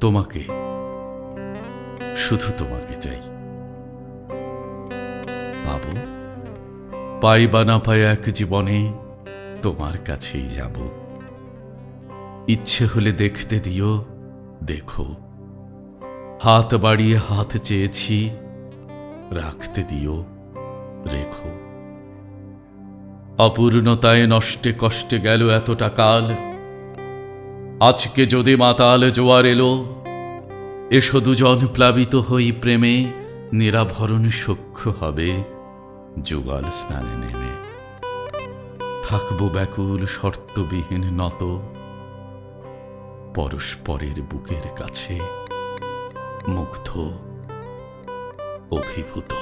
তোমাকে, শুধু তোমাকে চাই। বাবু পাই বা না পাই এক জীবনে তোমার কাছেই যাব। ইচ্ছে হলে দেখতে দিও, দেখো। হাত বাড়িয়ে হাত চেয়েছি, রাখতে দিও, রেখো। অপূর্ণতায় নষ্টে কষ্টে গেল এতটা কাল। আজকে যদি মাতাল জোয়ার এলো এসো দুজন প্লাবিত হই প্রেমে, নিরাভরণ সখ্য হবে যুগল স্নানে নেমে। থাকব ব্যাকুল শর্তবিহীন নত, পরস্পরের বুকের কাছে মুগ্ধ, অভিভূত।